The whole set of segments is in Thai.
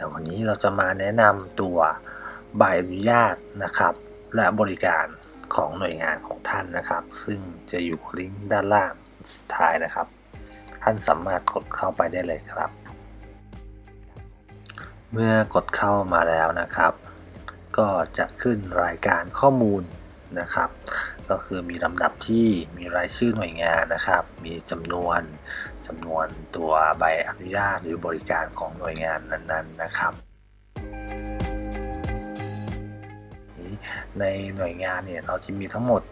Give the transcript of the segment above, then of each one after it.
แต่วันนี้เราจะมาแนะนำตัวใบอนุญาตนะครับ และบริการของหน่วยงานของท่านนะครับ ซึ่งจะอยู่ลิงก์ด้านล่างสุดท้ายนะครับ ท่านสามารถกดเข้าไปได้เลยครับ เมื่อกดเข้ามาแล้วนะครับ ก็จะขึ้นรายการข้อมูลนะครับ ก็คือมีลำดับที่มีรายชื่อหน่วยงานนะครับ มีจำนวนจำนวนตัวใบอนุญาตหรือบริการของหน่วยงานนั้นๆนะครับในหน่วยงานเนี่ยเราจะมีทั้งหมด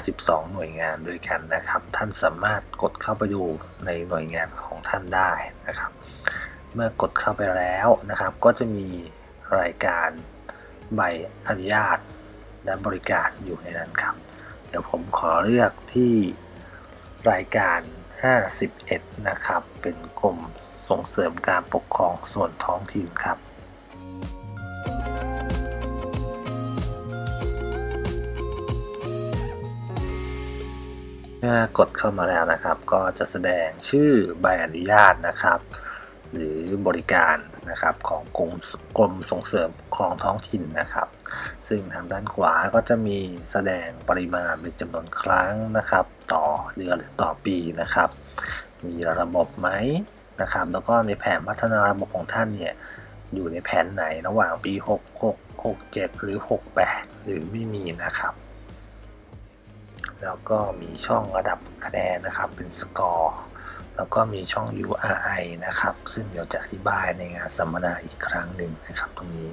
52 หน่วยงานด้วยกันนะครับ ท่านสามารถกดเข้าไปดูในหน่วยงานของท่านได้นะครับ เมื่อกดเข้าไปแล้วนะครับ ก็จะมีรายการใบอนุญาตและบริการอยู่ในนั้นครับ เดี๋ยวผมขอเลือกที่รายการ 51 นะครับ เป็นกรมส่งเสริมการปกครองส่วนท้องถิ่นครับ เมื่อกดเข้ามาแล้วนะครับ ก็จะแสดงชื่อใบอนุญาตนะครับ หรือบริการนะครับของกรมกรมส่งเสริมครองท้องถิ่นนะครับ ซึ่งทางด้านขวาก็จะมีแสดงปริมาณเป็นจำนวนครั้งนะครับ ต่อเดือนหรือต่อปีนะครับ มีระบบไหมนะครับ แล้วก็ในแผนพัฒนาระบบของท่านเนี่ยอยู่ในแผนไหนระหว่างปี 66 67 หรือ 68 หรือไม่มีนะครับ แล้วก็มีช่องระดับคะแนนนะครับเป็นสกอร์ แล้วก็มีช่อง URI นะครับ ซึ่งเดี๋ยวจะอธิบายในงานสัมมนาอีกครั้งหนึ่งนะครับตรงนี้